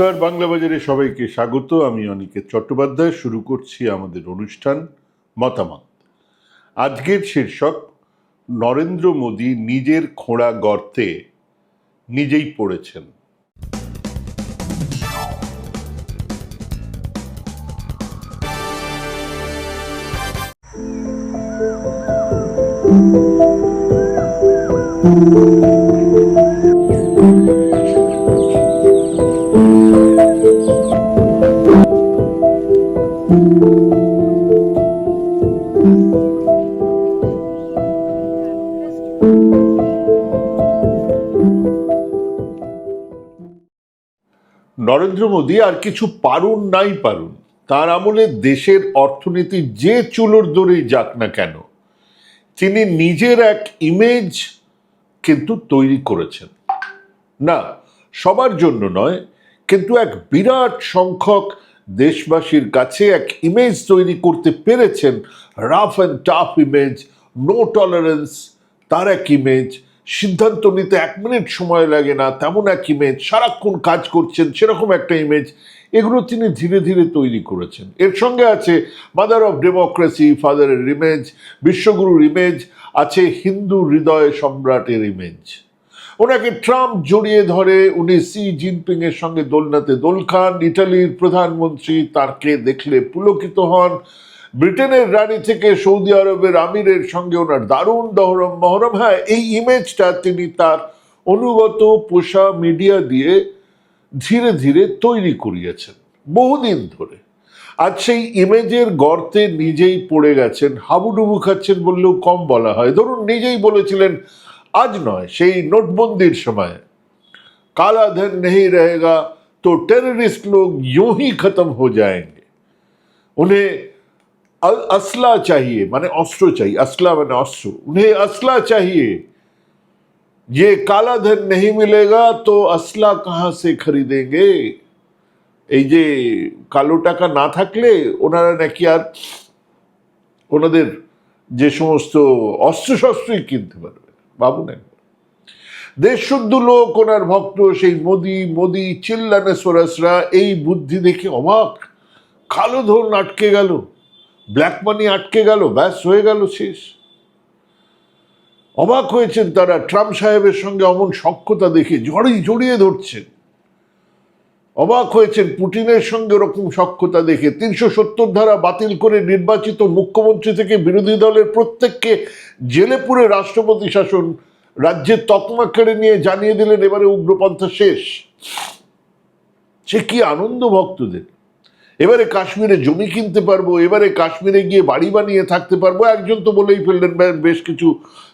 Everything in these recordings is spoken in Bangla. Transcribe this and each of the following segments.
নমস্কার, বাংলা বাজারে সবাইকে স্বাগত। আমি অনিকেত চট্টোপাধ্যায়, শুরু করছি আমাদের অনুষ্ঠান মতামত। আজকের শীর্ষক, নরেন্দ্র মোদী নিজের খোঁড়া গর্তে নিজেই পড়েছেন। নরেন্দ্র মোদী আর কিছু পারুন, নাই পারুন, তার আমলে দেশের অর্থনীতি যে চুলোর দৌড়েই যাক না কেন, তিনি নিজের এক ইমেজ কিন্তু তৈরি করেছেন। না, সবার জন্য নয়, কিন্তু এক বিরাট সংখ্যক দেশবাসীর কাছে এক ইমেজ তৈরি করতে পেরেছেন rough and tough image no tolerance তার এক ইমেজ সিদ্ধান্ত নিতে এক মিনিট সময় লাগে না, তেমন এক ইমেজ সারাক্ষণ কাজ করছেন, সেরকম একটা ইমেজ এগুলো তিনি ধীরে ধীরে তৈরি করেছেন। এর সঙ্গে আছে মাদার অফ ডেমোক্রেসি ফাদারের ইমেজ বিশ্বগুরুর ইমেজ আছে হিন্দু হৃদয় সম্রাটের ইমেজ ওনাকে ট্রাম্প জড়িয়ে ধরে, উনি সি জিনপিং এর সঙ্গে দোলনাতে দোল খান, ইটালির প্রধানমন্ত্রী তাকে দেখলে পুলকিত হন। ব্রিটেনের রানী থেকে সৌদি আরবের আমিরের সঙ্গে ওনার দারুণ দহরম মহরম হ্যাঁ এই ইমেজটা তিনি তার অনুগত পোষা মিডিয়া দিয়ে ধীরে ধীরে তৈরি করিয়েছেন বহুদিন ধরে আজ সেই ইমেজের গর্তে নিজেই পড়ে গেছেন হাবুডুবু খাচ্ছেন বললেও কম বলা হয় ধরুন নিজেই বলেছিলেন আজ নয় সেই নোটবন্দির সময় काला धन नहीं रहेगा तो टेररिस्ट लोग यूं ही खत्म हो जाएंगे उन्हें अ- असला चाहिए माने अस्त्र चाहिए असला माने अस्त्र उन्हें असला चाहिए ये काला धन नहीं मिलेगा तो असला कहाँ से खरीदेंगे এই যে কালো টাকা না থাকলে ওনারা নাকি আর ওনাদের যে সমস্ত অস্ত্রশস্ত্রই কিনতে পারবে ভাবুন একবার দেশ শুদ্ধ লোক ওনার ভক্ত সেই মোদি মোদি চিল্লানে সোরাসরা এই বুদ্ধি দেখে অবাক কালো ধন আটকে গেল ব্ল্যাক মানি আটকে গেল, ব্যাস হয়ে গেল শেষ। অবাক হয়েছেন তারা, ট্রাম্প সাহেবের সঙ্গে অমন সক্ষতা দেখে জড়িয়ে জড়িয়ে ধরছেন। অবাক হয়েছেন পুটিনের সঙ্গে ওরকম সক্ষতা দেখে, তিনশো সত্তর ধারা বাতিল করে নির্বাচিত মুখ্যমন্ত্রী থেকে বিরোধী দলের প্রত্যেককে জেলে পুরে রাষ্ট্রপতি শাসন, রাজ্যের তকমা কেড়ে নিয়ে জানিয়ে দিলেন, এবারে উগ্রপন্থা শেষ। সে কি আনন্দ ভক্তদের। এবারে কাশ্মীরে জমি কিনতে পারব, এবারে কাশ্মীরে গিয়ে বাড়ি বানিয়ে থাকতে পারব। একজন তো বলেই ফেললেন বেশ কিছু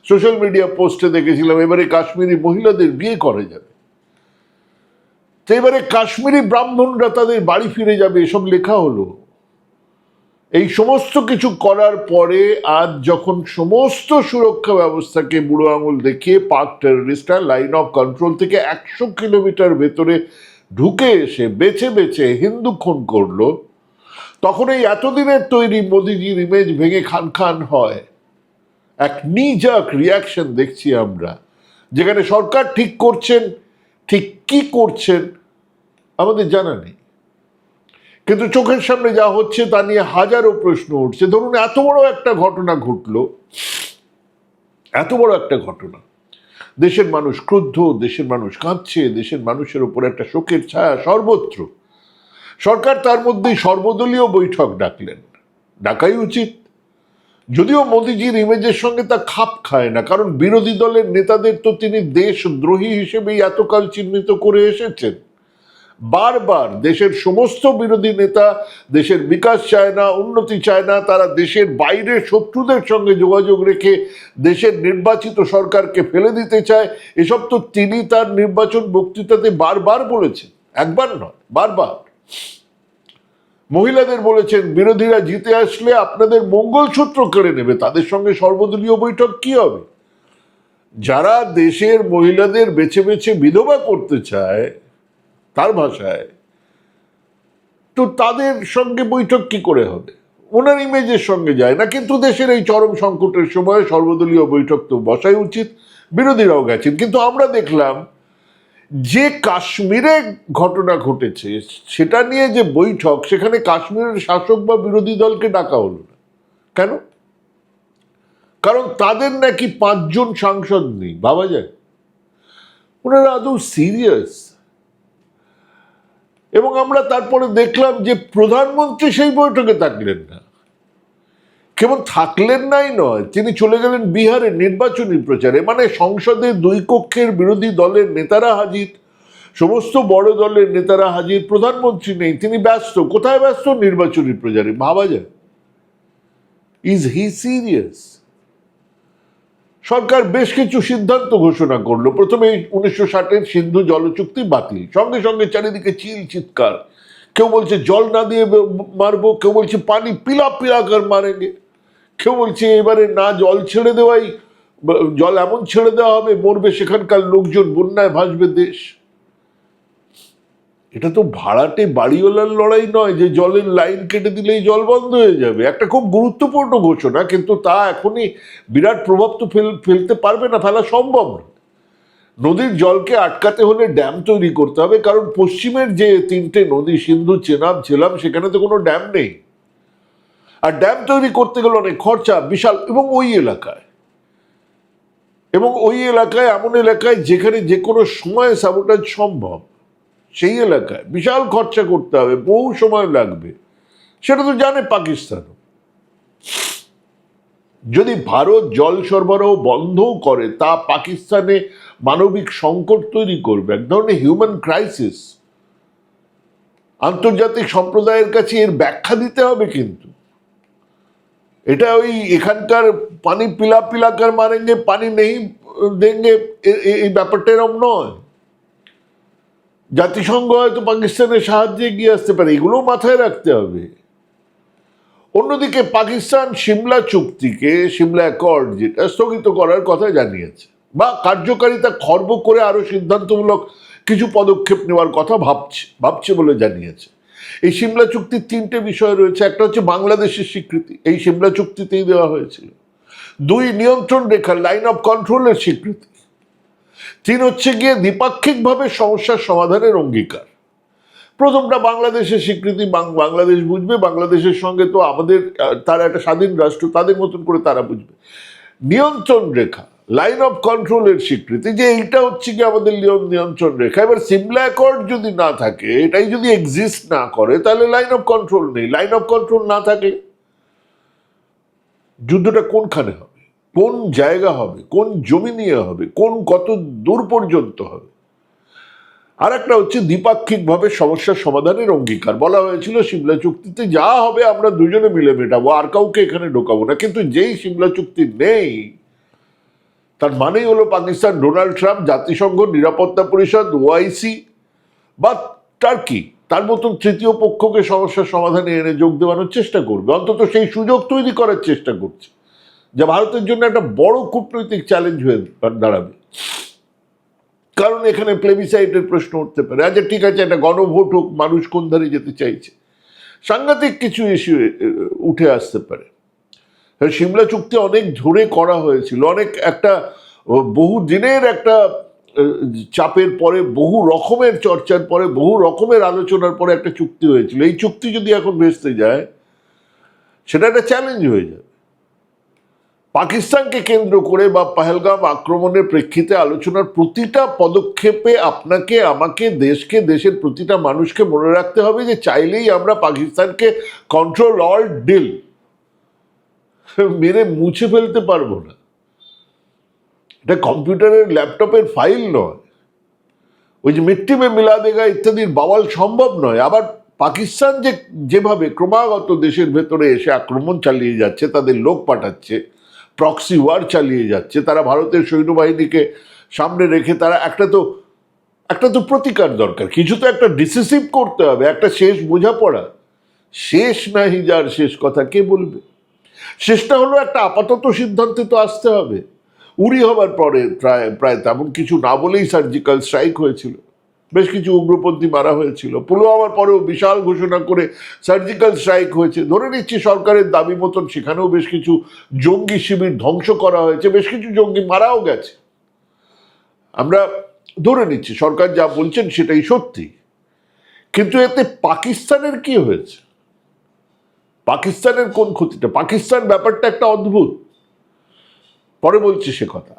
সোশ্যাল মিডিয়া পোস্টে দেখেছিলাম, এবারে কাশ্মীরি মহিলাদের বিয়ে করা যাবে। তো এবারে কাশ্মীরি ব্রাহ্মণরা তাদের বাড়ি ফিরে যাবে, এসব লেখা হলো। এই সমস্ত কিছু করার পরে আজ যখন সমস্ত সুরক্ষা ব্যবস্থাকে বুড়ো আঙুল দেখিয়ে পাক টেররিস্টরা লাইন অফ কন্ট্রোল থেকে একশো কিলোমিটার ভেতরে ঢুকে এসে বেছে বেছে হিন্দু খুন করল, তখন এই এতদিনের তৈরি মোদিজির ইমেজ ভেঙে খান খান হয়। এক নিজাক রিয়াকশন দেখছি আমরা, যেখানে সরকার ঠিক করছেন, ঠিক কি করছেন, আমাদের জানা নেই। কিন্তু চোখের সামনে যা হচ্ছে তা নিয়ে হাজারো প্রশ্ন উঠছে। ধরুন এত বড় একটা ঘটনা ঘটলো, এত বড় একটা ঘটনা। দেশের মানুষ ক্রুদ্ধ, দেশের মানুষ কাঁদছে, দেশের মানুষের উপর একটা শোকের ছায়া সর্বত্র। সরকার তার মধ্যেই সর্বদলীয় বৈঠক ডাকলেন। ডাকাই উচিত। যদিও মোদিজির ইমেজের সঙ্গে তা খাপ খায় না, কারণ বিরোধী দলের নেতাদের তো তিনি দেশদ্রোহী হিসেবেই এতকাল চিহ্নিত করে এসেছেন। বারবার দেশের সমস্ত বিরোধী নেতা, দেশের বিকাশ চায় না, উন্নতি চায় না, তারা দেশের বাইরের শত্রুদের সঙ্গে যোগাযোগ রেখে দেশের নির্বাচিত সরকারকে ফেলে দিতে চায়, এসব তো তিনি তার নির্বাচন বক্তৃতাতে বারবার বলেছেন, একবার নয়, বারবার। মহিলাদের বলেছেন, বিরোধীরা জিতে আসলে আপনাদের মঙ্গলসূত্র কেড়ে নেবে, তাদের সঙ্গে সর্বদলীয় বৈঠক কি হবে? যারা দেশের মহিলাদের বেছে বেছে বিধবা করতে চায় তার ভাষায়, তো তাদের সঙ্গে বৈঠক কি করে হবে? ওনার ইমেজের সঙ্গে যায় না, কিন্তু দেশের এই চরম সংকটের সময় সর্বদলীয় বৈঠক তো বসাই উচিত, বিরোধীরাও গেছেন। কিন্তু আমরা দেখলাম যে কাশ্মীরে ঘটনা ঘটেছে, সেটা নিয়ে যে বৈঠক, সেখানে কাশ্মীরের শাসক বা বিরোধী দলকে ডাকা হলো না। কেন? কারণ তাদের নাকি পাঁচজন সাংসদ নেই, ভাবা যায়? ওনারা আদৌ সিরিয়াস এবং আমরা তারপরে দেখলাম যে প্রধানমন্ত্রী সেই বৈঠকে থাকলেন না। কেবল থাকলেন নাই নয়, তিনি চলে গেলেন বিহারের নির্বাচনী প্রচারে। মানে সংসদে দুই কক্ষের বিরোধী দলের নেতারা হাজির, সমস্ত বড় দলের নেতারা হাজির, প্রধানমন্ত্রী নেই, তিনি ব্যস্ত। কোথায় ব্যস্ত? নির্বাচনী প্রচারে। ভাবা যায়। ইজ হি সিরিয়াস সরকার বেশ কিছু সিদ্ধান্ত ঘোষণা করল। প্রথমে উনিশশো ষাটের সিন্ধু জল চুক্তি বাতিল। সঙ্গে সঙ্গে চারিদিকে চিল চিৎকার। কেউ বলছে জল না দিয়ে মারবো, কেউ বলছে পানি পিলা পিলা কর মারেঙ্গে। কেউ বলছে এবারে না জল ছেড়ে দেওয়াই জল এমন ছেড়ে দেওয়া হবে, মরবে সেখানকার লোকজন, বন্যায় ভাসবে দেশ। এটা তো ভাড়াটে বাড়িওয়ালার লড়াই নয় যে জলের লাইন কেটে দিলেই জল বন্ধ হয়ে যাবে। একটা খুব গুরুত্বপূর্ণ ঘোষণা, কিন্তু তা এখনই বিরাট প্রভাব তো ফেল, ফেলতে পারবে না, ফেলা সম্ভব নদীর জলকে আটকাতে হলে ড্যাম তৈরি করতে হবে, কারণ পশ্চিমের যে তিনটে নদী, সিন্ধু, চেনাব, ঝেলাম, সেখানে তো কোনো ড্যাম নেই। আর ড্যাম তৈরি করতে গেলে অনেক খরচা, বিশাল, এবং ওই এলাকায়। এবং ওই এলাকায়, এমন এলাকায় যেখানে যে কোনো সময় সাবোটাজ সম্ভব। সেই এলাকায় বিশাল খরচা করতে হবে, বহু সময় লাগবে। সেটা তো জানে পাকিস্তানও। যদি ভারত জল সরবরাহ বন্ধও করে, তা পাকিস্তানে মানবিক সংকট তৈরি করবে, এক ধরনের হিউম্যান ক্রাইসিস আন্তর্জাতিক সম্প্রদায়ের কাছে এর ব্যাখ্যা দিতে হবে কিন্তু। এটা ওই এখানকার পানি পিলা পিলাকার মারেঙ্গে, পানি নেই, দেঙ্গে এই ব্যাপারটা এরম নয়। জাতিসংঘ হয়তো পাকিস্তানের সাহায্যে এগিয়ে আসতে পারে এগুলো মাথায় রাখতে হবে। অন্যদিকে পাকিস্তান সিমলা চুক্তিকে, সিমলা অ্যাকর্ড যেটা স্থগিত করার কথা জানিয়েছে, বা কার্যকারিতা খর্ব করে আরও সিদ্ধান্তমূলক কিছু পদক্ষেপ নেওয়ার কথা ভাবছে ভাবছে বলে জানিয়েছে। এই সিমলা চুক্তির তিনটে বিষয় রয়েছে, একটা হচ্ছে বাংলাদেশের স্বীকৃতি, এই সিমলা চুক্তিতেই দেওয়া হয়েছিল। দুই, নিয়ন্ত্রণ রেখা লাইন অফ কন্ট্রোলের স্বীকৃতি। তিন হচ্ছে গিয়ে দ্বিপাক্ষিকভাবে সমস্যার সমাধানের অঙ্গীকার। প্রথমটা বাংলাদেশের স্বীকৃতি বাংলাদেশ বুঝবে, বাংলাদেশের সঙ্গে তো আমাদের তারা একটা স্বাধীন রাষ্ট্র, তাদের মতন করে তারা বুঝবে। নিয়ন্ত্রণ রেখা লাইন অফ কন্ট্রোলের স্বীকৃতি, যে এইটা হচ্ছে কি আমাদের নিয়ন- নিয়ন্ত্রণ রেখা। এবার সিমলা অ্যাকর্ড যদি না থাকে, এটাই যদি এক্সিস্ট না করে, তাহলে লাইন অফ কন্ট্রোল নেই। লাইন অফ কন্ট্রোল না থাকে যুদ্ধটা কোনখানে হবে? কোন জায়গা হবে, কোন জমি নিয়ে হবে, কোন কত দূর পর্যন্ত হবে? আর একটা হচ্ছে দ্বিপাক্ষিকভাবে সমস্যার সমাধানের অঙ্গীকার। বলা হয়েছিল সিমলা চুক্তিতে যা হবে আমরা দুজনে মিলে মেটাবো, আর কাউকে এখানে ঢোকাবো না। কিন্তু যেই সিমলা চুক্তি নেই, তার মানেই হলো পাকিস্তান ডোনাল্ড ট্রাম্প, জাতিসংঘ, নিরাপত্তা পরিষদ, ওআইসি বা টার্কি তার মতন তৃতীয় পক্ষকে সমস্যার সমাধানে এনে যোগ দেওয়ানোর চেষ্টা করবে। অন্তত সেই সুযোগ তৈরি করার চেষ্টা করছে। যা ভারতের জন্য একটা বড় কূটনৈতিক চ্যালেঞ্জ হয়ে দাঁড়াবে। কারণ এখানে প্লেবিসাইটের প্রশ্ন উঠতে পারে। আচ্ছা ঠিক আছে একটা গণভোট হোক মানুষ কোন ধারে যেতে চাইছে? সাংঘাতিক কিছু ইস্যু উঠে আসতে পারে। হ্যাঁ, সিমলা চুক্তি অনেক ধরে করা হয়েছিল। অনেক একটা বহু দিনের একটা চাপের পরে বহু রকমের চর্চার পরে বহু রকমের আলোচনার পরে একটা চুক্তি হয়েছিল। এই চুক্তি যদি এখন ভেস্তে যায় সেটা একটা চ্যালেঞ্জ হয়ে যাবে। পাকিস্তানকে কেন্দ্র করে বা পহেলগাম আক্রমণের প্রেক্ষিতে আলোচনার প্রতিটা পদক্ষেপে আপনাকে, আমাকে, দেশকে, দেশের প্রতিটা মানুষকে মনে রাখতে হবে যে চাইলেই আমরা পাকিস্তানকে কন্ট্রোল অল ডিল মেরে মুছে ফেলতে পারব না। এটা কম্পিউটারের, ল্যাপটপের ফাইল নয়। ওই যে মিট্টি মে মিলা দেগা ইত্যাদির বাওয়াল সম্ভব নয়। আবার পাকিস্তান যে, যেভাবে ক্রমাগত দেশের ভেতরে এসে আক্রমণ চালিয়ে যাচ্ছে, তাদের লোক পাঠাচ্ছে প্রক্সি ওয়ার চালিয়ে যাচ্ছে, তারা ভারতের সৈন্যবাহিনীকে সামনে রেখে তারা একটা তো একটা তো প্রতিকার দরকার। কিছু তো একটা ডিসিসিভ করতে হবে, একটা শেষ বোঝাপড়া। শেষ নাহি যার শেষ কথা, কে বলবে? শেষটা হলো একটা আপাতত সিদ্ধান্তে তো আসতে হবে। উড়ি হবার পরে প্রায় প্রায় তেমন কিছু না বলেই সার্জিক্যাল স্ট্রাইক হয়েছিল। বেশ কিছু উগ্রপন্থী মারা হয়েছিল। পুলওয়ামার পরেও বিশাল ঘোষণা করে সার্জিক্যাল স্ট্রাইক হয়েছে। ধরে নিচ্ছি সরকারের দাবি মতন সেখানেও বেশ কিছু জঙ্গি শিবির ধ্বংস করা হয়েছে, বেশ কিছু জঙ্গি মারাও গেছে। আমরা ধরে নিচ্ছি, সরকার যা বলছেন সেটাই সত্যি। কিন্তু এতে পাকিস্তানের কি হয়েছে? পাকিস্তানের কোন ক্ষতিটা? পাকিস্তান ব্যাপারটা একটা অদ্ভুত। পরে বলছি সে কথা।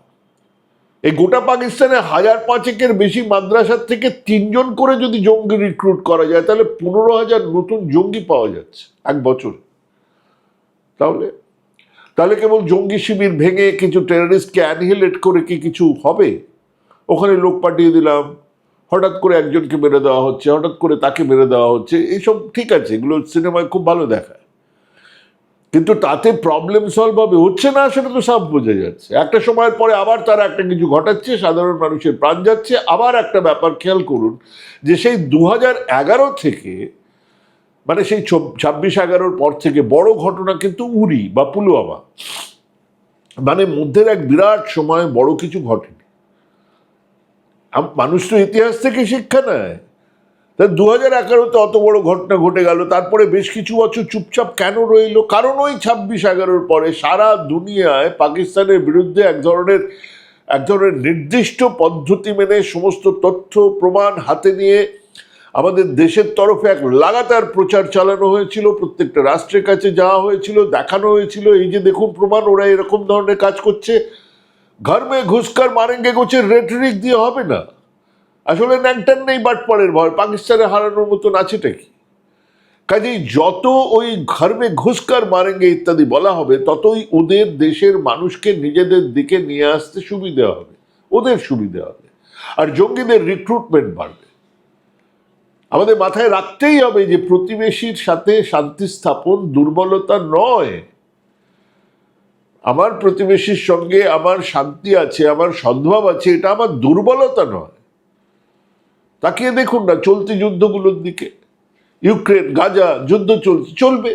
এই গোটা পাকিস্তানে হাজার পাঁচেকের বেশি মাদ্রাসার থেকে তিনজন করে যদি জঙ্গি রিক্রুট করা যায়, তাহলে পনেরো হাজার নতুন জঙ্গি পাওয়া যাচ্ছে এক বছর। তাহলে তাহলে কেবল জঙ্গি শিবির ভেঙে কিছু টেররিস্টকে অ্যানহিলেট করে কি কিছু হবে? ওখানে লোক পাঠিয়ে দিলাম, হঠাৎ করে একজনকে মেরে দেওয়া হচ্ছে, হঠাৎ করে তাকে মেরে দেওয়া হচ্ছে, এইসব ঠিক আছে, এগুলো সিনেমায় খুব ভালো দেখায়। কিন্তু তাতে প্রবলেম সলভ হবে, হচ্ছে না সেটা তো সব বোঝা যাচ্ছে। একটা সময়ের পরে আবার তারা একটা কিছু ঘটাচ্ছে, সাধারণ মানুষের প্রাণ যাচ্ছে, আবার একটা ব্যাপার খেয়াল করুন যে সেই দু থেকে মানে সেই ছাব্বিশ এগারোর পর থেকে বড় ঘটনা কিন্তু উরি বা পুলওয়ামা। মানে মধ্যের এক বিরাট সময় বড় কিছু ঘটেনি। মানুষ তো ইতিহাস থেকে শিক্ষা নেয়। তা দু হাজার এগারোতে অত বড় ঘটনা ঘটে গেল, তারপরে বেশ কিছু বছর চুপচাপ কেন রইল? কারণ ওই ছাব্বিশ এগারোর পরে সারা দুনিয়ায় পাকিস্তানের বিরুদ্ধে এক ধরনের এক ধরনের নির্দিষ্ট পদ্ধতি মেনে সমস্ত তথ্য, প্রমাণ হাতে নিয়ে আমাদের দেশের তরফে এক লাগাতার প্রচার চালানো হয়েছিল, প্রত্যেকটা রাষ্ট্রের কাছে যাওয়া হয়েছিল, দেখানো হয়েছিল। এই যে দেখুন প্রমাণ, ওরা এরকম ধরনের কাজ করছে। ঘর মে ঘুষকার মারেঙ্গে গোছের রেটরিক দিয়ে হবে না। আসলে ন্যাংটার নেই বাটপাড়ের ভয়, পাকিস্তানে হারানোর মতন আছেটা কি? কাজেই যত ওই ঘরমে ঘুষকার মারেঙ্গে ইত্যাদি বলা হবে, ততই ওদের দেশের মানুষকে নিজেদের দিকে নিয়ে আসতে সুবিধা হবে, ওদের সুবিধা হবে। আর জঙ্গিদের রিক্রুটমেন্ট বাড়বে। আমাদের মাথায় রাখতেই হবে যে প্রতিবেশীর সাথে শান্তি স্থাপন দুর্বলতা নয়। আমার প্রতিবেশীর সঙ্গে আমার শান্তি আছে, আমার সদ্ভাব আছে, এটা আমার দুর্বলতা নয়। তাকিয়ে দেখুন না, চলতি যুদ্ধগুলোর দিকে। ইউক্রেন, গাজা, যুদ্ধ চলছে, চলবে।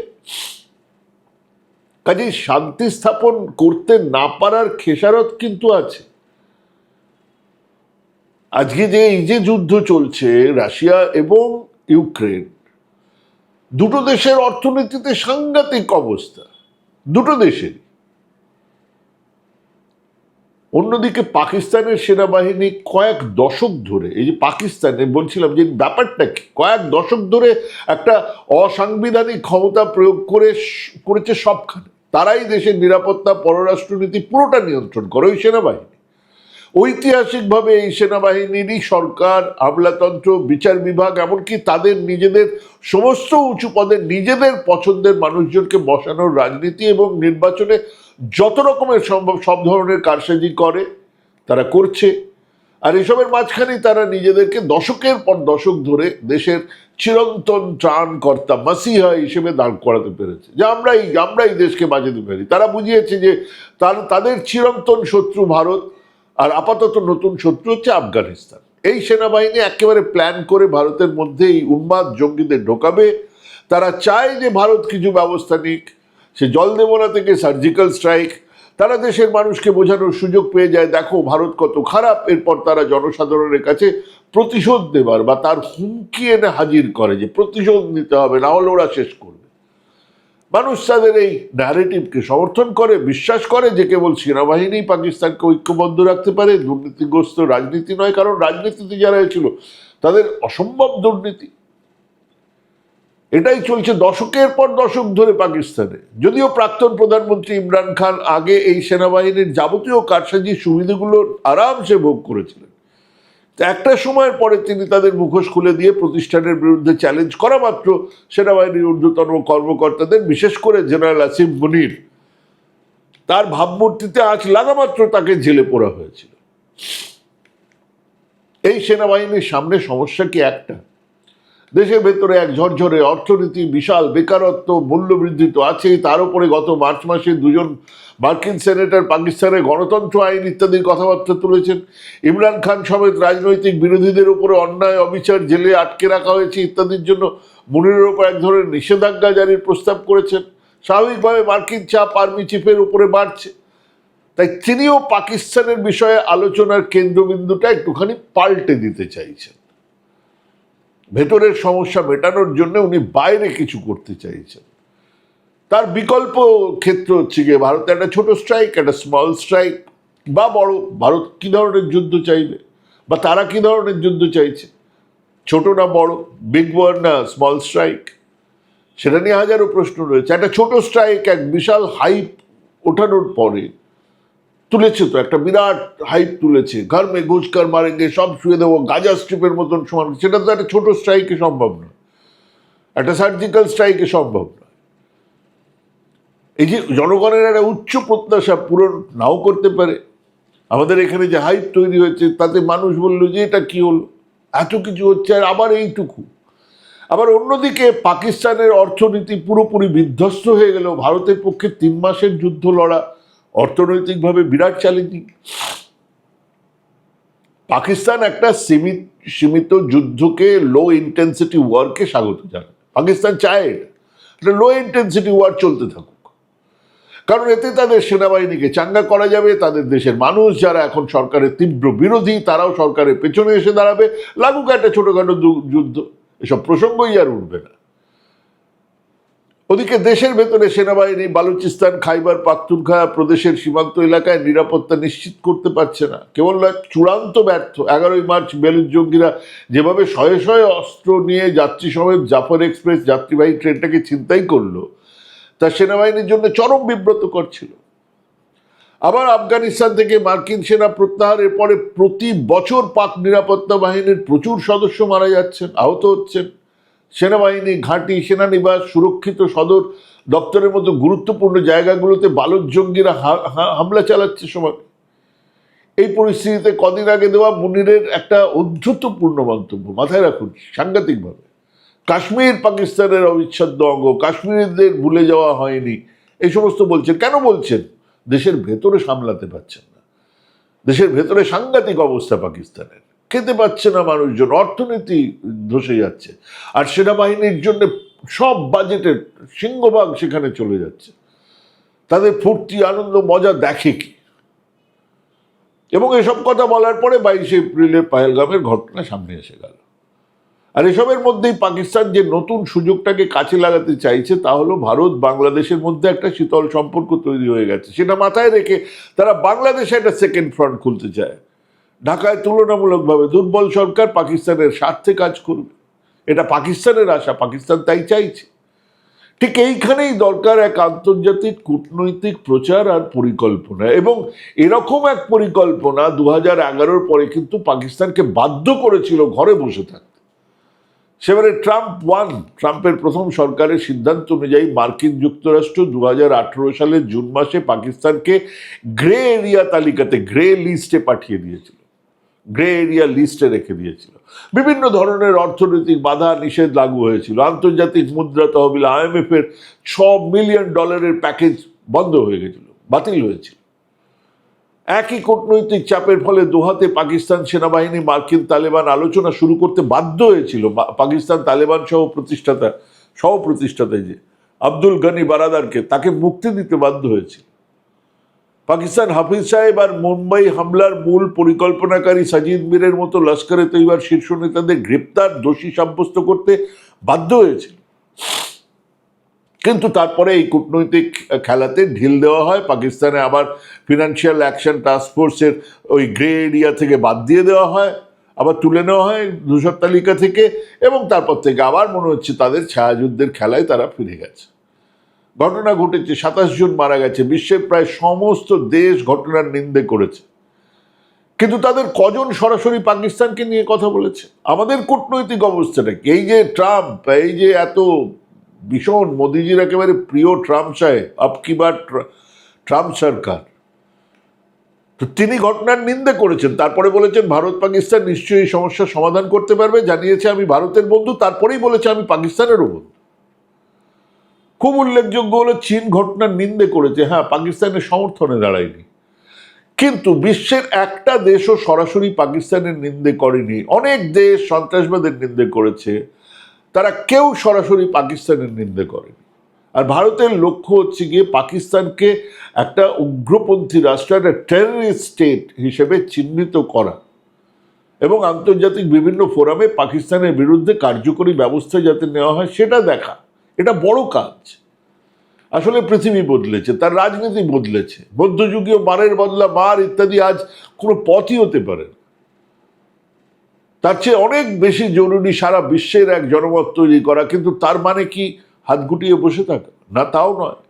কাজেই শান্তি স্থাপন করতে না পারার খেসারত কিন্তু আছে। আজকে যে এই যে যুদ্ধ চলছে, রাশিয়া এবং ইউক্রেন, দুটো দেশের অর্থনীতিতে সাংঘাতিক অবস্থা। দুটো দেশের অন্যদিকে পাকিস্তানের সেনাবাহিনী কয়েক দশক ধরে, এই যে পাকিস্তানে বলছিলাম যে ব্যাপারটা কি? কয়েক দশক ধরে একটা অসাংবিধানিক ক্ষমতা প্রয়োগ করে করেছে সবখানে। তারাই দেশের নিরাপত্তা, পররাষ্ট্রনীতি পুরোটা নিয়ন্ত্রণ করে ওই সেনাবাহিনী। ঐতিহাসিকভাবে এই সেনাবাহিনীরই সরকার, আমলাতন্ত্র, বিচার বিভাগ, এমনকি তাদের নিজেদের সমস্ত উঁচু পদে নিজেদের পছন্দের মানুষজনকে বসানোর রাজনীতি এবং নির্বাচনে যত রকমের সম্ভব, সব ধরনের কারসাজি করে, তারা করছে। আর এসবের মাঝখানেই তারা নিজেদেরকে দশকের পর দশক ধরে দেশের চিরন্তন ত্রাণকর্তা, মাসিহা হিসেবে দাঁড় করাতে পেরেছে। যে আমরাই আমরাই দেশকে বাঁচাতে পারি তারা বুঝিয়েছে যে তার, তাদের চিরন্তন শত্রু ভারত, আর আপাতত নতুন শত্রু হচ্ছে আফগানিস্তান। এই সেনাবাহিনী একেবারে প্ল্যান করে ভারতের মধ্যে এই উন্মাদ জঙ্গিদের ঢোকাবে। তারা চায় যে ভারত কিছু ব্যবস্থা নিক সে জল দেবনা থেকে সার্জিক্যাল স্ট্রাইক তারা দেশের মানুষকে বোঝানোর সুযোগ পেয়ে যায়, দেখো ভারত কত খারাপ। এরপর তারা জনসাধারণের কাছে প্রতিশোধ দেবার বা তার হুমকি এনে হাজির করে যে প্রতিশোধ নিতে হবে, না হলে ওরা শেষ করবে। মানুষ তাদের এই ন্যারেটিভকে সমর্থন করে, বিশ্বাস করে যে কেবল সেনাবাহিনী পাকিস্তানকে ঐক্যবদ্ধ রাখতে পারে। দুর্নীতিগ্রস্ত রাজনীতি নয়, কারণ রাজনীতিতে যারা ছিল তাদের অসম্ভব দুর্নীতি। এটাই চলছে দশকের পর দশক ধরে পাকিস্তানে। যদিও প্রাক্তন প্রধানমন্ত্রী ইমরান খান আগে এই সেনাবাহিনীর যাবতীয় কারসাজি সুবিধাগুলো আরামসে ভোগ করেছিলেন। একটা সময়ের পরে তিনি তাদের মুখোশ খুলে দিয়ে প্রতিষ্ঠানের বিরুদ্ধে চ্যালেঞ্জ করা মাত্র সেনাবাহিনীর ঊর্ধ্বতন কর্মকর্তাদের, বিশেষ করে জেনারেল আসিফ মুনির। তার ভাবমূর্তিতে আঁচ লাগা মাত্র তাকে জেলে পোড়া হয়েছিল। এই সেনাবাহিনীর সামনে সমস্যা কি একটা? দেশের ভেতরে এক ঝরঝরে অর্থনীতি, বিশাল বেকারত্ব, মূল্যবৃদ্ধি তো আছেই। তার উপরে গত মার্চ মাসে দুজন মার্কিন সেনেটর পাকিস্তানের গণতন্ত্র আইন ইত্যাদির কথাবার্তা তুলেছেন। ইমরান খান সমেত রাজনৈতিক বিরোধীদের উপরে অন্যায়, অবিচার, জেলে আটকে রাখা হয়েছে ইত্যাদির জন্য মুনিরের ওপর এক ধরনের নিষেধাজ্ঞা জারির প্রস্তাব করেছেন। স্বাভাবিকভাবে মার্কিন চাপ আর্মি চিফের উপরে বাড়ছে। তাই তিনিও পাকিস্তানের বিষয়ে আলোচনার কেন্দ্রবিন্দুটা একটুখানি পাল্টে দিতে চাইছেন। ভেতরের সমস্যা মেটানোর জন্য উনি বাইরে কিছু করতে চাইছেন। তার বিকল্প ক্ষেত্র হচ্ছে গিয়ে ভারতে একটা ছোট স্ট্রাইক একটা স্মল স্ট্রাইক বা বড়, ভারত কি ধরনের যুদ্ধ চাইবে? বা তারা কি ধরনের যুদ্ধ চাইছে? ছোট না বড়? বিগ ওয়ার না স্মল স্ট্রাইক সেটা নিয়ে হাজারো প্রশ্ন রয়েছে। একটা ছোট স্ট্রাইক এক বিশাল হাইপ ওঠানোর পরে তুলেছে তো, একটা বিরাট হাইপ তুলেছে। ঘর মে ঘুষ কর মারেঙ্গে, সব শুয়ে দেবো, গাজা স্ট্রিপের মতন সমান। সেটা তো একটা ছোট স্ট্রাইকে সম্ভব নয়। একটা সার্জিক্যাল স্ট্রাইকে সম্ভব নয়। এই যে জনগণের একটা উচ্চ প্রত্যাশা পূরণ নাও করতে পারে। আমাদের এখানে যে হাইপ তৈরি হয়েছে, তাতে মানুষ বলল যে, এটা কী হলো? এত কিছু হচ্ছে আর আবার এইটুকু। আবার অন্যদিকে পাকিস্তানের অর্থনীতি পুরোপুরি বিধ্বস্ত হয়ে গেল। ভারতের পক্ষে তিন মাসের যুদ্ধ লড়া। অর্থনৈতিকভাবে বিরাট চ্যালেঞ্জিং পাকিস্তান একটা সীমিত সীমিত যুদ্ধকে লো ইন্টেন্সিটি ওয়ারকে স্বাগত জানায়। পাকিস্তান চায় এটা। লো ইন্টেন্সিটি ওয়ার চলতে থাকুক। কারণ এতে তাদের সেনাবাহিনীকে চাঙ্গা করা যাবে, তাদের দেশের মানুষ যারা এখন সরকারের তীব্র বিরোধী, তারাও সরকারের পেছনে এসে দাঁড়াবে। লাগুক একটা ছোটখাটো যুদ্ধ। এসব প্রসঙ্গই আর উঠবে না। ওদিকে দেশের ভেতরে সেনাবাহিনী বালুচিস্তান, খাইবার পাখতুনখা প্রদেশের সীমান্ত এলাকায় নিরাপত্তা নিশ্চিত করতে পারছে না। কেবল চূড়ান্ত ব্যর্থ। এগারোই মার্চ বেলুচ জঙ্গিরা যেভাবে শয়ে শয়ে অস্ত্র নিয়ে যাত্রী সমেত জাফর এক্সপ্রেস যাত্রীবাহী ট্রেনটাকে ছিনতাই করল, তা সেনাবাহিনীর জন্য চরম বিব্রতকর ছিল। আবার আফগানিস্তান থেকে মার্কিন সেনা প্রত্যাহারের পরে প্রতি বছর পাক নিরাপত্তা বাহিনীর প্রচুর সদস্য মারা যাচ্ছেন, আহত হচ্ছেন। সেনাবাহিনী ঘাঁটি, সেনানিবাস, সুরক্ষিত সদর, দপ্তরের মতো গুরুত্বপূর্ণ জায়গাগুলোতে বালক জঙ্গিরা হামলা চালাচ্ছে সময় এই পরিস্থিতিতে কদিন আগে দেওয়া মুনিরের একটা অধ্যত্বপূর্ণ মন্তব্য, মাথায় রাখুন, সাংঘাতিকভাবে। কাশ্মীর, পাকিস্তানের অবিচ্ছেদ্য অঙ্গ, কাশ্মীরিদের ভুলে যাওয়া হয়নি, এই সমস্ত বলছেন। কেন বলছেন? দেশের ভেতরে সামলাতে পারছেন না। দেশের ভেতরে সাংঘাতিক অবস্থা পাকিস্তানের। খেতে পাচ্ছে না মানুষজন, অর্থনীতি ধসে যাচ্ছে। আর সেনাবাহিনীর জন্য সব বাজেটের সিংহভাগ সেখানে চলে যাচ্ছে। তাদের ফুর্তি, আনন্দ, মজা দেখে কি? এবং এসব কথা বলার পরে বাইশে এপ্রিলে পাহেলগামের ঘটনা সামনে এসে গেল। আর এসবের মধ্যেই পাকিস্তান যে নতুন সুযোগটাকে কাছে লাগাতে চাইছে, তা হলো ভারত বাংলাদেশের মধ্যে একটা শীতল সম্পর্ক তৈরি হয়ে গেছে। সেটা মাথায় রেখে তারা বাংলাদেশে একটা সেকেন্ড ফ্রন্ট খুলতে চায়। ঢাকায় তুলনামূলকভাবে দুর্বল সরকার পাকিস্তানের স্বার্থে কাজ করবে। এটা পাকিস্তানের আশা, পাকিস্তান তাই চাইছে। ঠিক এইখানেই দরকার এক আন্তর্জাতিক কূটনৈতিক প্রচার আর পরিকল্পনা এবং এরকম এক পরিকল্পনা দু হাজার পরে কিন্তু পাকিস্তানকে বাধ্য করেছিল ঘরে বসে থাকতে। সেবারে ট্রাম্প ওয়ান, ট্রাম্পের প্রথম সরকারের সিদ্ধান্ত অনুযায়ী মার্কিন যুক্তরাষ্ট্র দু হাজার আঠেরো সালের জুন মাসে পাকিস্তানকে গ্রে এরিয়া তালিকাতে, গ্রে লিস্টে পাঠিয়ে দিয়েছিল। গ্রে এরিয়া লিস্টে রেখে দিয়েছিল। বিভিন্ন ধরনের অর্থনৈতিক বাধা নিষেধ লাগু হয়েছিল। আন্তর্জাতিক মুদ্রা তহবিল আইএমএফ এর ছ মিলিয়ন ডলারের প্যাকেজ বন্ধ হয়ে গেছিল, বাতিল হয়েছিল। একই কূটনৈতিক চাপের ফলে দোহাতে পাকিস্তান সেনাবাহিনী মার্কিন তালেবান আলোচনা শুরু করতে বাধ্য হয়েছিল। পাকিস্তান তালেবান সহ প্রতিষ্ঠাতা সহ প্রতিষ্ঠাতা যে আব্দুল গনি বারাদারকে, তাকে মুক্তি দিতে বাধ্য হয়েছিল। পাকিস্তান হাফিজ সাহেব আর মুম্বাই হামলার মূল পরিকল্পনাকারী সাজিদ মীরের মতো লস্করে তৈবার শীর্ষ নেতাদের গ্রেপ্তার, দোষী সাব্যস্ত করতে বাধ্য হয়েছিল। কিন্তু তারপরে এই কূটনৈতিক খেলাতে ঢিল দেওয়া হয়। পাকিস্তানে আবার ফিনান্সিয়াল অ্যাকশন টাস্ক ফোর্সের ওই গ্রে এরিয়া থেকে বাদ দিয়ে দেওয়া হয়, আবার তুলে নেওয়া হয় ধূসর তালিকা থেকে এবং তারপর থেকে আবার মনে হচ্ছে তাদের ছায়াযুদ্ধের খেলায় তারা ফিরে গেছে। ঘটনা ঘটেছে, সাতাশ জন মারা গেছে, বিশ্বের প্রায় সমস্ত দেশ ঘটনার নিন্দে করেছে। কিন্তু তাদের কজন সরাসরি পাকিস্তানকে নিয়ে কথা বলেছে? আমাদের কূটনৈতিক অবস্থাটা কি? এই যে ট্রাম্প, এই যে এত ভীষণ মোদিজির একেবারে প্রিয় ট্রাম্প সাহেব আপকিবার ট্রাম্প সরকার। তো তিনি ঘটনার নিন্দে করেছেন, তারপরে বলেছেন, ভারত, পাকিস্তান নিশ্চয়ই এই সমস্যার সমাধান করতে পারবে। জানিয়েছে, আমি ভারতের বন্ধু। তারপরেই বলেছে, আমি পাকিস্তানেরও বন্ধু। খুব উল্লেখযোগ্য হলো চীন ঘটনার নিন্দে করেছে। হ্যাঁ পাকিস্তানের সমর্থনে দাঁড়ায়নি। কিন্তু বিশ্বের একটা দেশও সরাসরি পাকিস্তানের নিন্দে করেনি। অনেক দেশ সন্ত্রাসবাদের নিন্দে করেছে। তারা কেউ সরাসরি পাকিস্তানের নিন্দে করেনি। আর ভারতের লক্ষ্য হচ্ছে গিয়ে পাকিস্তানকে একটা উগ্রপন্থী রাষ্ট্র, একটা টেররিস্ট স্টেট হিসেবে চিহ্নিত করা। এবং আন্তর্জাতিক বিভিন্ন ফোরামে পাকিস্তানের বিরুদ্ধে কার্যকরী ব্যবস্থা যাতে নেওয়া হয়, সেটা দেখা। এটা বড় কাজ। আসলে পৃথিবী বদলেছে, তার রাজনীতি বদলেছে। মধ্যযুগীয় মারের বদলা মার ইত্যাদি আজ কোনো পথই হতে পারে তার চেয়ে অনেক বেশি জরুরি সারা বিশ্বের এক জনমত তৈরি করা, কিন্তু তার মানে কি হাত গুটিয়ে বসে থাকা? না, তাও নয়।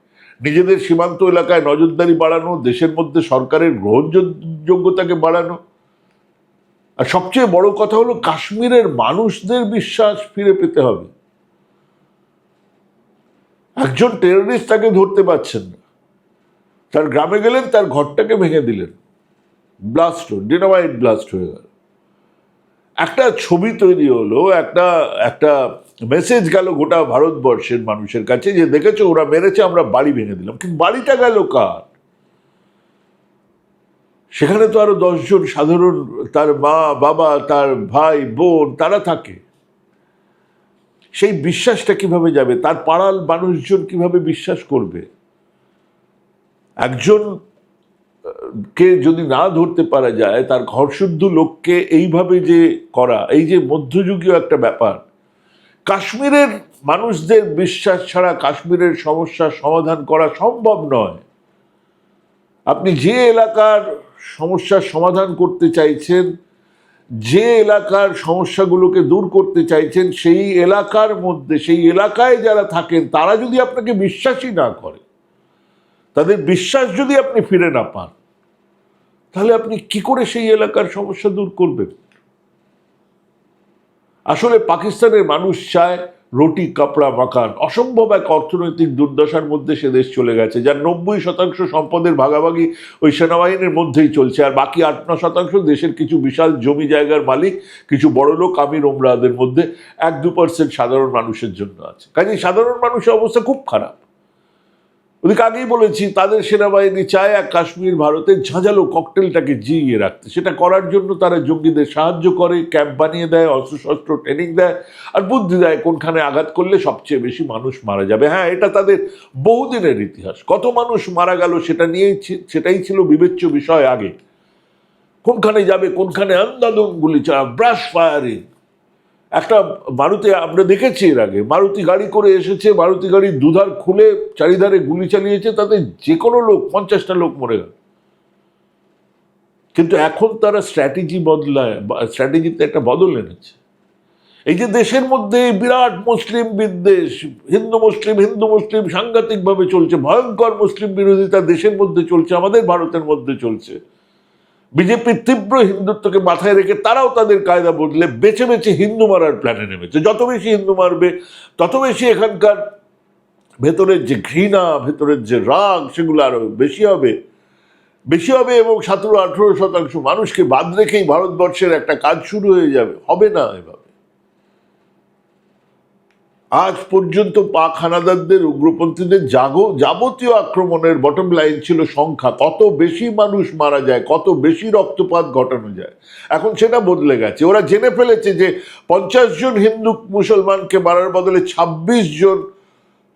নিজেদের সীমান্ত এলাকায় নজরদারি বাড়ানো, দেশের মধ্যে সরকারের গ্রহণযোগ্যতাকে বাড়ানো। আর সবচেয়ে বড় কথা হলো, কাশ্মীরের মানুষদের বিশ্বাস ফিরে পেতে হবে। একজন টেররিস্ট তাকে ধরতে পারছেন না। তার গ্রামে গেলেন, তার ঘরটাকে ভেঙে দিলেন। ব্লাস্ট ডিনামাইট ব্লাস্ট হয়ে গেল। একটা ছবি তৈরি হলো, একটা একটা মেসেজ গেল গোটা ভারতবর্ষের মানুষের কাছে যে, দেখেছ, ওরা মেরেছে, আমরা বাড়ি ভেঙে দিলাম। কিন্তু বাড়িটা গেল কার? সেখানে তো আরও দশজন সাধারণ, তার মা, বাবা, তার ভাই, বোন, তারা থাকে। সেই বিশ্বাসটা কীভাবে যাবে? তার পাড়াল মানুষজন কীভাবে বিশ্বাস করবে? একজন, কে যদি না ধরতে পারা যায়, তার ঘরশুদ্ধ লোককে এইভাবে যে করা, এই যে মধ্যযুগীয় একটা ব্যাপার, কাশ্মীরের মানুষদের বিশ্বাস ছাড়া কাশ্মীরের সমস্যার সমাধান করা সম্ভব নয়। আপনি যে এলাকার সমস্যার সমাধান করতে চাইছেন যে এলাকার সমস্যাগুলোকে দূর করতে চাইছেন, সেই এলাকার মধ্যে, সেই এলাকায় যারা থাকেন, তারা যদি আপনাকে বিশ্বাসই না করে, তাদের বিশ্বাস যদি আপনি ফিরে না পান, তাহলে আপনি কি করে সেই এলাকার সমস্যা দূর করবেন? আসলে পাকিস্তানের মানুষ চায় রুটি, কাপড়া, মাখান, অসম্ভব এক অর্থনৈতিক দুর্দশার মধ্যে সে দেশ চলে গেছে, যার নব্বই শতাংশ সম্পদের ভাগাভাগি ওই সেনাবাহিনীর মধ্যেই চলছে, আর বাকি আট, ন শতাংশ দেশের কিছু বিশাল জমি জায়গার মালিক, কিছু বড় লোক আমির ওমরাদের মধ্যে এক দু পার্সেন্ট সাধারণ মানুষের জন্য আছে। কাজে সাধারণ মানুষের অবস্থা খুব খারাপ। ওদিকে আগেই বলেছি, তাদের সেনাবাহিনী চায় এক কাশ্মীর ভারতের ঝাঁঝালো ককটেলটাকে জিইয়ে রাখতে। সেটা করার জন্য তারা জঙ্গিদের সাহায্য করে, ক্যাম্প বানিয়ে দেয়, অস্ত্রশস্ত্র ট্রেনিং দেয়, আর বুদ্ধি দেয় কোনখানে আঘাত করলে সবচেয়ে বেশি মানুষ মারা যাবে। হ্যাঁ এটা তাদের বহুদিনের ইতিহাস। কত মানুষ মারা গেল সেটা নিয়েই সেটাই ছিল বিবেচ্য বিষয় আগে। কোনখানে যাবে, কোনখানে আন্দালন গুলি চালা ব্রাশ ফায়ারিং একটা মারুতি, আমরা দেখেছি এর আগে, মারুতি গাড়ি করে এসেছে, মারুতি গাড়ির দুধার খুলে চারিধারে গুলি চালিয়েছে, তাতে যে কোনো লোক, পঞ্চাশটা লোক মরে গেল। কিন্তু এখন তারা স্ট্র্যাটেজি বদলায় স্ট্র্যাটেজিতে একটা বদল এনেছে। এই যে দেশের মধ্যে বিরাট মুসলিম বিদ্বেষ, হিন্দু মুসলিম হিন্দু মুসলিম সাংঘাতিকভাবে চলছে, ভয়ঙ্কর মুসলিম বিরোধিতা দেশের মধ্যে চলছে, আমাদের ভারতের মধ্যে চলছে। বিজেপির তীব্র হিন্দুত্বকে মাথায় রেখে তারাও তাদের কায়দা বদলে বেছে বেছে হিন্দু মারার প্ল্যানে নেমেছে। যত বেশি হিন্দু মারবে, তত বেশি এখানকার ভেতরের যে ঘৃণা, ভেতরের যে রাগ, সেগুলো আরও বেশি হবে। বেশি হবে এবং সতেরো আঠেরো শতাংশ মানুষকে বাদ রেখেই ভারতবর্ষের একটা কাজ শুরু হয়ে যাবে। হবে না এভাবে আজ পর্যন্ত পাক হানাদারদের উগ্রপন্থীদের জাগো, যাবতীয় আক্রমণের বটম লাইন ছিল সংখ্যা। কত বেশি মানুষ মারা যায়, কত বেশি রক্তপাত ঘটানো যায়। এখন সেটা বদলে গেছে। ওরা জেনে ফেলেছে যে পঞ্চাশ জন হিন্দু মুসলমানকে মারার বদলে ২৬ জন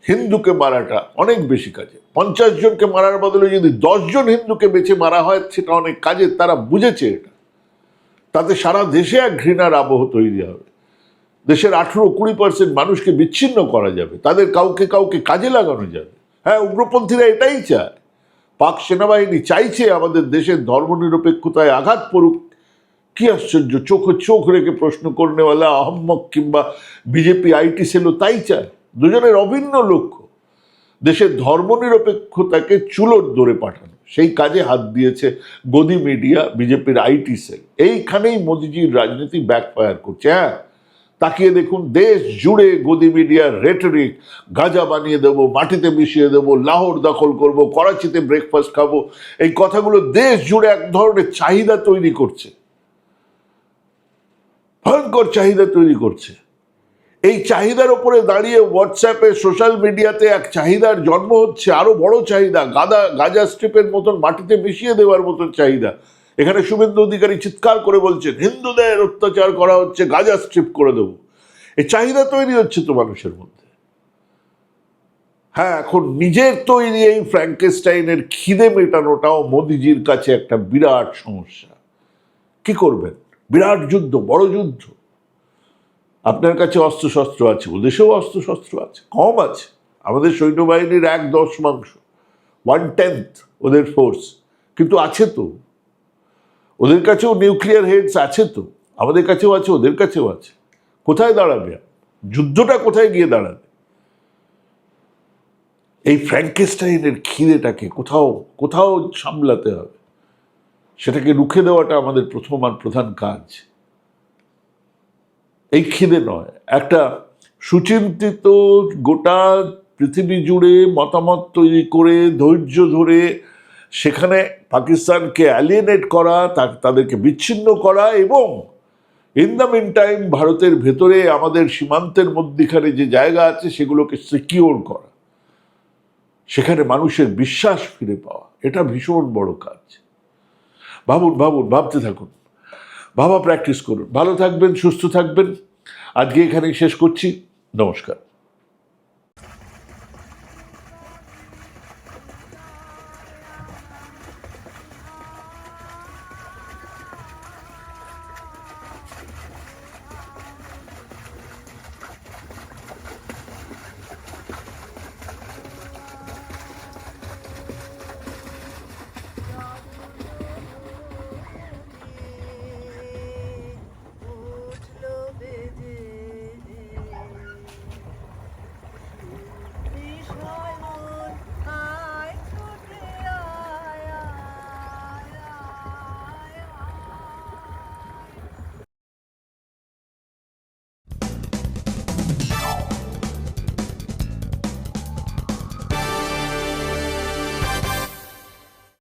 হিন্দুকে মারাটা অনেক বেশি কাজে। পঞ্চাশ জনকে মারার বদলে যদি জন হিন্দুকে বেছে মারা হয়, সেটা অনেক কাজে। তারা বুঝেছে এটা। তাতে সারা দেশে এক ঘৃণার আবহ তৈরি হবে। দেশের আঠেরো কুড়ি পার্সেন্ট মানুষকে বিচ্ছিন্ন করা যাবে, তাদের কাউকে কাউকে কাজে লাগানো যাবে। হ্যাঁ উগ্রপন্থীরা এটাই চায়। পাক সেনাবাহিনী চাইছে আমাদের দেশের ধর্মনিরপেক্ষতায় আঘাত পড়ুক। কি আশ্চর্য, চোখে চোখ রেখে প্রশ্ন করনেওয়ালা আহম্মক কিংবা বিজেপি আইটি সেলও তাই চায়। দুজনের অভিন্ন লক্ষ্য, দেশের ধর্মনিরপেক্ষতাকে চুলোর দৌড়ে পাঠানো। সেই কাজে হাত দিয়েছে গদি মিডিয়া, বিজেপির আইটি সেল। এইখানেই মোদিজির রাজনীতি ব্যাকফায়ার করছে। হ্যাঁ তাকিয়ে দেখুন, দেশ জুড়ে গদি মিডিয়ার রেটরিক গাঁজা বানিয়ে দেবো, মাটিতে মিশিয়ে দেবো, লাহোর দখল করব, করাচিতে ব্রেকফাস্ট খাব। এই কথাগুলো দেশ জুড়ে এক ধরনের চাহিদা তৈরি করছে। ভয়ঙ্কর চাহিদা তৈরি করছে। এই চাহিদার উপরে দাঁড়িয়ে হোয়াটসঅ্যাপে সোশ্যাল মিডিয়াতে এক চাহিদার জন্ম হচ্ছে, আরও বড় চাহিদা, গাদা, গাজা স্ট্রিপের মতন, মাটিতে মিশিয়ে দেওয়ার মতন চাহিদা। এখানে শুভেন্দু অধিকারী চিৎকার করে বলছেন, হিন্দুদের অত্যাচার করা হচ্ছে, গাজা স্ট্রিপ করে দেবো। এই চাহিদা তৈরি হচ্ছে তো মানুষের মধ্যে। হ্যাঁ এখন নিজের তৈরি এই ফ্র্যাঙ্কেস্টাইনের খিদে মেটানোটাও মোদিজির কাছে একটা বিরাট সমস্যা। কি করবেন? বিরাট যুদ্ধ, বড় যুদ্ধ। আপনার কাছে অস্ত্রশস্ত্র আছে, ওদেশেও অস্ত্রশস্ত্র আছে, কম আছে। আমাদের সৈন্যবাহিনীর এক দশমাংশ ওয়ান টেন্থ ওদের ফোর্স কিন্তু আছে তো। ওদের কাছেও নিউক্লিয়ার হেডস আছে তো? আমাদের কাছেও আছে, ওদের কাছেও আছে। কোথায় দাঁড়াবে? যুদ্ধটা কোথায় গিয়ে দাঁড়াবে? এই ফ্র্যাঙ্কেস্টাইনের খিদেটাকে কোথাও কোথাও সামলাতে হবে। সেটাকে রুখে দেওয়াটা আমাদের প্রথম আর প্রধান কাজ। এই খিদে নয়। একটা সুচিন্তিত গোটা পৃথিবী জুড়ে মতামত তৈরি করে, ধৈর্য ধরে সেখানে পাকিস্তানকে অ্যালিয়েনেট করা তাদেরকে বিচ্ছিন্ন করা এবং ইন দ্য মিন টাইম ভারতের ভেতরে আমাদের সীমান্তের মধ্যিখানে যে জায়গা আছে সেগুলোকে সিকিওর করা। সেখানে মানুষের বিশ্বাস ফিরে পাওয়া, এটা ভীষণ বড় কাজ। ভাবুন ভাবুন, ভাবতে থাকুন। ভাবা প্র্যাকটিস করুন। ভালো থাকবেন, সুস্থ থাকবেন। আজকে এখানেই শেষ করছি। নমস্কার।